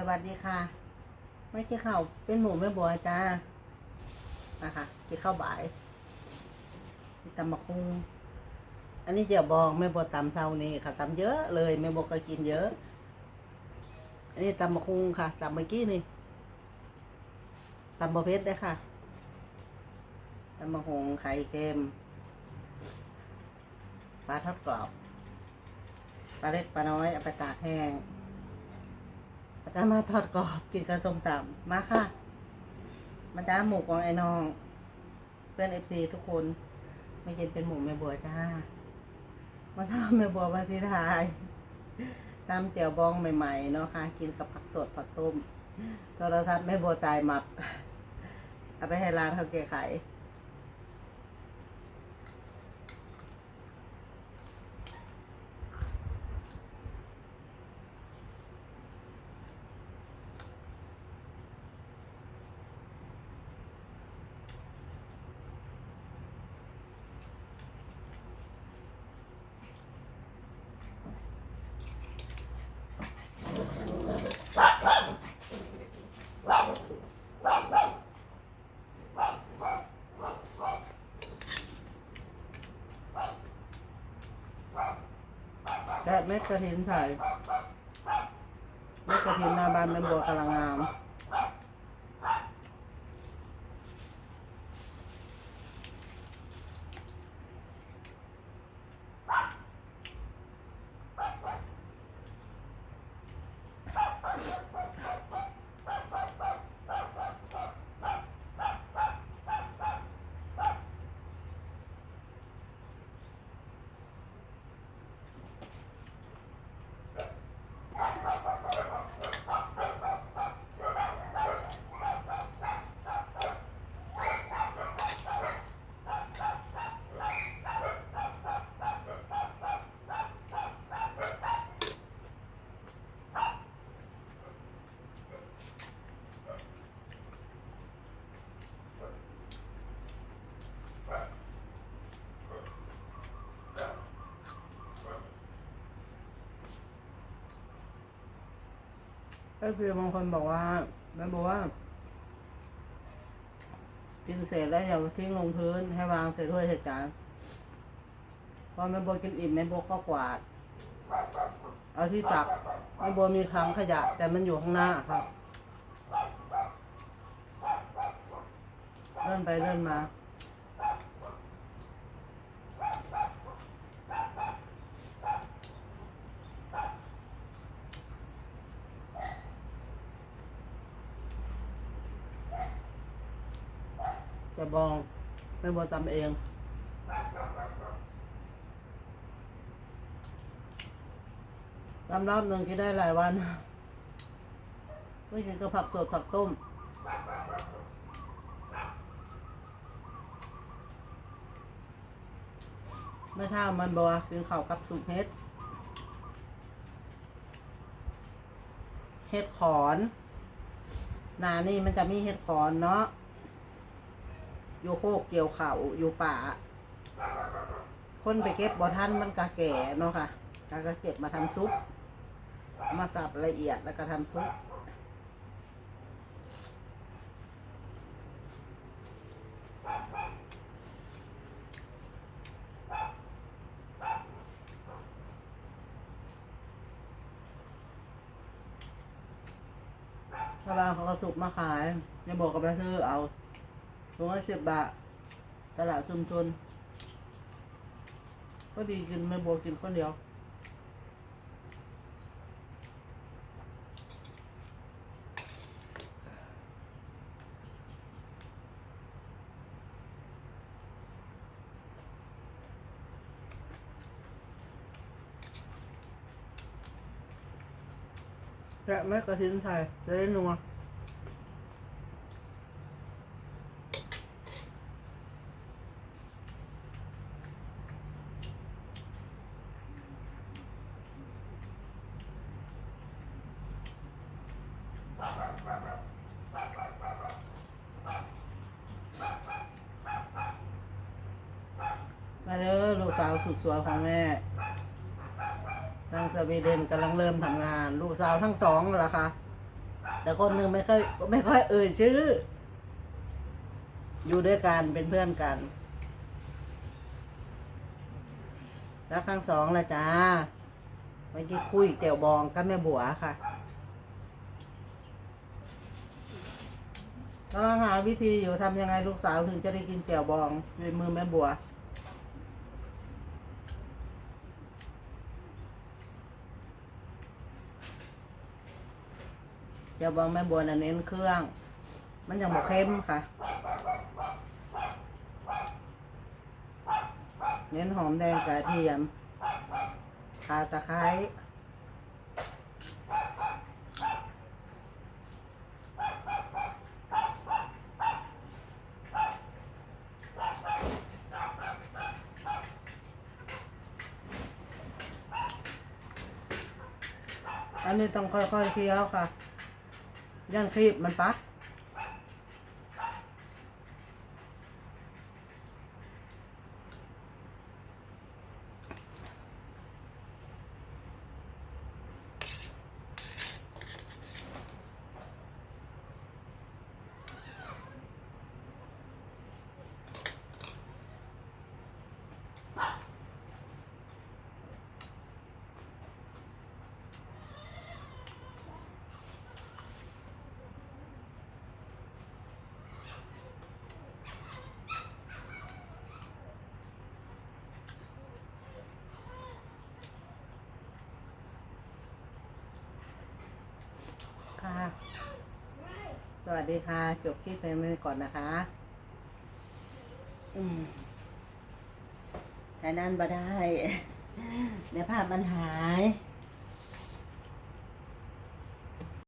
สวัสดีค่ะ ไม่กินข้าวเป็นหมูไม่บัวจ้านะคะกินข้าวบ่ายตำมะคุงอันนี้เจียวบองแม่บัวตำเช้านี้ค่ะตำเยอะเลยแม่บัวก็กินเยอะ อันนี้ตำมะคุงค่ะตำเมื่อกี้นี่ตำบะเพ็ดได้ค่ะตำมะคุงไข่เค็มปลาทอดกรอบปลาเล็กปลาน้อยเอาไปตากแห้ง แล้วก็มาทอดกรอบกินกับส้มตำมาค่ะ มาจ้าหมูของไอ้น้อง เพื่อนเอฟซีทุกคนไม่กินเป็นหมูแม่บัวจ้า มาทราบแม่บัวมาสิทายตำเจียวบองใหม่ๆเนาะค่ะ กินกับผักสดผักต้มโทรศัพท์แม่บัวตายหมับ เอาไปให้ร้านเขาเก๋ขาย แกะเม็ดกระถินใส่เม็ดกระถินหนาบานเป็นบัวกำลังงาม ก็คือบางคนบอกว่าแม่บอกว่ากินเสร็จแล้วอย่าทิ้งลงพื้นให้วางใส่ถ้วยใส่จานพอแม่โบกินอิ่มแม่โบก็กวาด เอาที่ตักแม่โบมีคลังขยะ แต่มันอยู่ข้างหน้าครับเลื่อนไปเลื่อนมา จะบองแม่โบตำเองตำรอบหนึ่งกินได้หลายวันไม่กินก็ผักสดผักต้มไม่เท่ามันบัวกินข้าวกับสุปเฮ็ด เฮ็ดขอนนานี่มันจะมีเฮ็ดขอนเนาะ อยู่โคกเกี่ยวเขาอยู่ป่า คนไปเก็บบ่ทันมันก็แก่เนาะค่ะแล้วก็เก็บมาทำซุป มาสับละเอียดแล้วก็ทำซุปชาวบ้านเขาก็สุกมาขายยังบอกกับไปซื้อเอา ถุงละสิบบาท ตลาดชุมชน ก็ดีกินไม่บัวกินคนเดียวแกะแม่กระทินไทยจะได้นัว มาเด้อลูก สาวสุดสวยของแม่ทางสวีเดนกำลังเริ่มทำงาน ลูกสาวทั้งสองแล้วล่ะคะแต่คนหนึ่งไม่ค่อยไม่ค่อยเอ่ยชื่อ อยู่ด้วยกันเป็นเพื่อนกันแล้วครั้งสองละจ้าเมื่อกี้คุยเตี่ยวบองกับแม่บัวค่ะกำลังหาวิธีอยู่ทำยังไงลูกสาวถึงจะได้กินเตี่ยวบองด้วยมือแม่บัว เจียวบองแม่บัวนะเน้นเครื่อง มันยังบอกเค็มค่ะ เน้นหอมแดงกระเทียมข่าตะไคร้อันนี้ต้องค่อยๆเคี้ยวค่ะ ย่างครีบมันปัก ค่ะ สวัสดีค่ะ จบคลิปเพลงก่อนนะคะ อืมแค่นั้นบ่ได้ เดี๋ยวภาพมันหาย